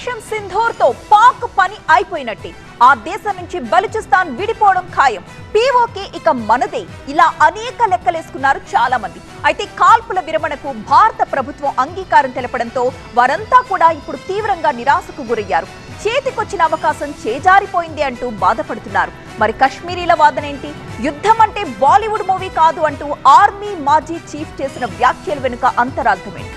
దేశం సింధూర్తో పాక్ పని అయిపోయినట్టే. ఆ దేశం నుంచి బలుచిస్తాన్ విడిపోవడం ఖాయం. పీఓకే ఇక మనదే. ఇలా అనేక లెక్కలేసుకున్నారు చాలా మంది అయితే కాల్పుల విరమణకు భారత ప్రభుత్వం అంగీకారం తెలపడంతో వారంతా కూడా ఇప్పుడు తీవ్రంగా నిరాశకు గురయ్యారు. చేతికొచ్చిన అవకాశం చేజారిపోయింది అంటూ బాధపడుతున్నారు. మరి కశ్మీరీల వాదనేంటి? యుద్ధం అంటే బాలీవుడ్ మూవీ కాదు అంటూ ఆర్మీ మాజీ చీఫ్ చేసిన వ్యాఖ్యల వెనుక అంతరార్థమేంటి?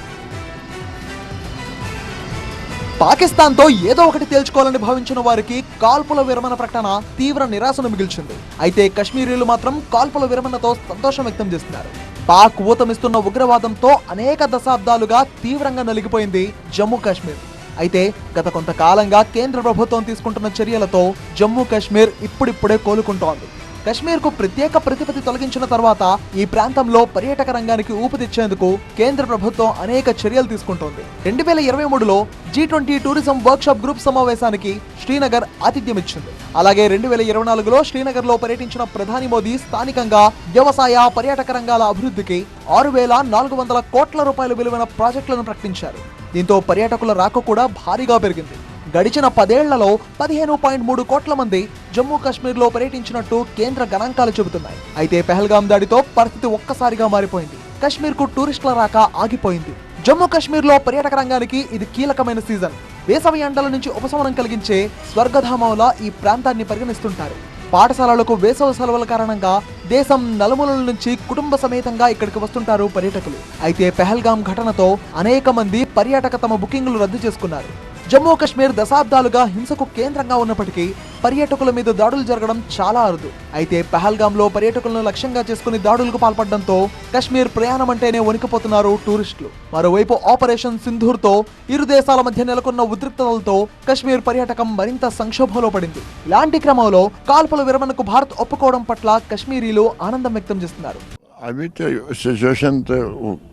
పాకిస్తాన్తో ఏదో ఒకటి తేల్చుకోవాలని భావించిన వారికి కాల్పుల విరమణ ప్రకటన తీవ్ర నిరాశను మిగిల్చింది. అయితే కశ్మీరీలు మాత్రం కాల్పుల విరమణతో సంతోషం వ్యక్తం చేస్తున్నారు. పాక్ ఊతమిస్తున్న ఉగ్రవాదంతో అనేక దశాబ్దాలుగా తీవ్రంగా నలిగిపోయింది జమ్మూ కాశ్మీర్. అయితే గత కొంతకాలంగా కేంద్ర ప్రభుత్వం తీసుకుంటున్న చర్యలతో జమ్మూ కాశ్మీర్ ఇప్పుడిప్పుడే కోలుకుంటోంది. కశ్మీర్కు ప్రత్యేక ప్రతిపత్తి తొలగించిన తర్వాత ఈ ప్రాంతంలో పర్యాటక రంగానికి ఊపు తెచ్చేందుకు కేంద్ర ప్రభుత్వం అనేక చర్యలు తీసుకుంటోంది. రెండు వేల ఇరవై మూడులో G twenty tourism workshop group సమావేశానికి శ్రీనగర్ ఆతిథ్యం ఇచ్చింది. అలాగే రెండు వేల ఇరవై నాలుగులో శ్రీనగర్లో పర్యటించిన ప్రధాని మోదీ స్థానికంగా వ్యవసాయ పర్యాటక రంగాల అభివృద్ధికి ఆరు వేల నాలుగు వందల కోట్ల రూపాయల విలువైన ప్రాజెక్టులను ప్రకటించారు. దీంతో పర్యాటకుల రాక కూడా భారీగా పెరిగింది. గడిచిన పదేళ్ళలో పదిహేను పాయింట్ మూడు కోట్ల మంది జమ్మూ కాశ్మీర్లో పర్యటించినట్టు కేంద్ర గణాంకాలు చెబుతున్నాయి. అయితే పెహల్గాం దాడితో పరిస్థితి ఒక్కసారిగా మారిపోయింది. కాశ్మీర్కు టూరిస్టుల రాక ఆగిపోయింది. జమ్మూ కాశ్మీర్లో పర్యాటక రంగానికి ఇది కీలకమైన సీజన్. వేసవి ఎండల నుంచి ఉపశమనం కలిగించే స్వర్గధామంలా ఈ ప్రాంతాన్ని పరిగణిస్తుంటారు. పాఠశాలలకు వేసవి సెలవుల కారణంగా దేశం నలుమూలల నుంచి కుటుంబ సమేతంగా ఇక్కడికి వస్తుంటారు పర్యాటకులు. అయితే పెహల్గాం ఘటనతో అనేక మంది పర్యాటక తమ బుకింగ్లు రద్దు చేసుకున్నారు. జమ్మూ కశ్మీర్ దశాబ్దాలుగా హింసకు కేంద్రంగా ఉన్నప్పటికీ పర్యాటకుల మీద దాడులు జరగడం చాలా అరుదు. అయితే పహల్గామ్లో పర్యాటకులను లక్ష్యంగా చేసుకుని దాడులకు పాల్పడడంతో కశ్మీర్ ప్రయాణం అంటేనే వణికిపోతున్నారు టూరిస్టులు. మరోవైపు ఆపరేషన్ సింధూర్తో ఇరు దేశాల మధ్య నెలకొన్న ఉద్రిక్తతలతో కశ్మీర్ పర్యాటకం మరింత సంక్షోభంలో పడింది. ఇలాంటి క్రమంలో కాల్పుల విరమణకు భారత్ ఒప్పుకోవడం పట్ల కశ్మీరీలు ఆనందం వ్యక్తం చేస్తున్నారు.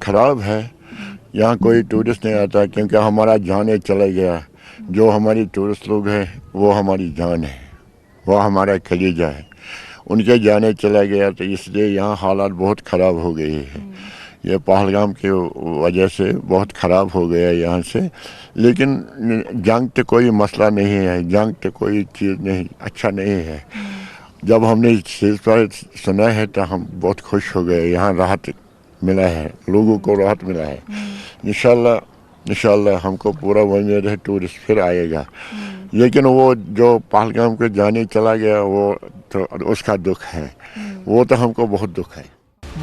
ఖరాబ్ హై यहाँ कोई टूरिस्ट नहीं आता क्योंकि हमारा जान ही चला गया। जो हमारी टूरिस्ट लोग हैं वो हमारी जान है। वो हमारा खलीजा है। उनके जाने चला गया तो इसलिए यहाँ हालात बहुत ख़राब हो गए हैं। ये पहलगाम की वजह से बहुत ख़राब हो गया यहाँ से। लेकिन जंग तो कोई मसला नहीं है जंग तो कोई चीज़ नहीं अच्छा नहीं है। जब हमने सीज पर सुना है तो हम बहुत खुश हो गए। यहाँ राहत मिला है लोगों को राहत मिला है। इंशाल्लाह इंशाल्लाह हमको पूरा उम्मीद है टूरिस्ट फिर आएगा लेकिन वो जो पहलगाम को जाने चला गया वो तो उसका दुख है वो तो हमको बहुत दुख है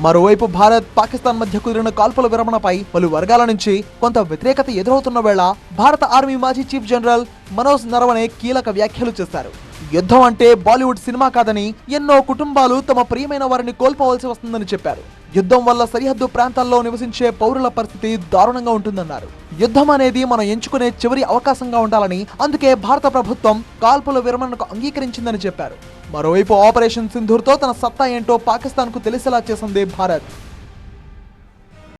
మరోవైపు భారత్ పాకిస్తాన్ మధ్య కుదిరిన కాల్పుల విరమణపై పలు వర్గాల నుంచి కొంత వ్యతిరేకత ఎదురవుతున్న వేళ భారత ఆర్మీ మాజీ చీఫ్ జనరల్ మనోజ్ నరవణే కీలక వ్యాఖ్యలు చేశారు యుద్ధం అంటే బాలీవుడ్ సినిమా కాదని ఎన్నో కుటుంబాలు తమ ప్రియమైన వారిని కోల్పోవలసి వస్తుందని చెప్పారు యుద్ధం వల్ల సరిహద్దు ప్రాంతాల్లో నివసించే పౌరుల పరిస్థితి దారుణంగా ఉంటుందన్నారు. యుద్ధం అనేది మనం ఎంచుకునే చివరి అవకాశంగా ఉండాలని అందుకే భారత ప్రభుత్వం కాల్పుల విరమణకు అంగీకరించిందని చెప్పారు. మరోవైపు ఆపరేషన్ సింధూర్తో తన సత్తా ఏంటో పాకిస్తాన్కు తెలిసేలా చేసింది భారత్.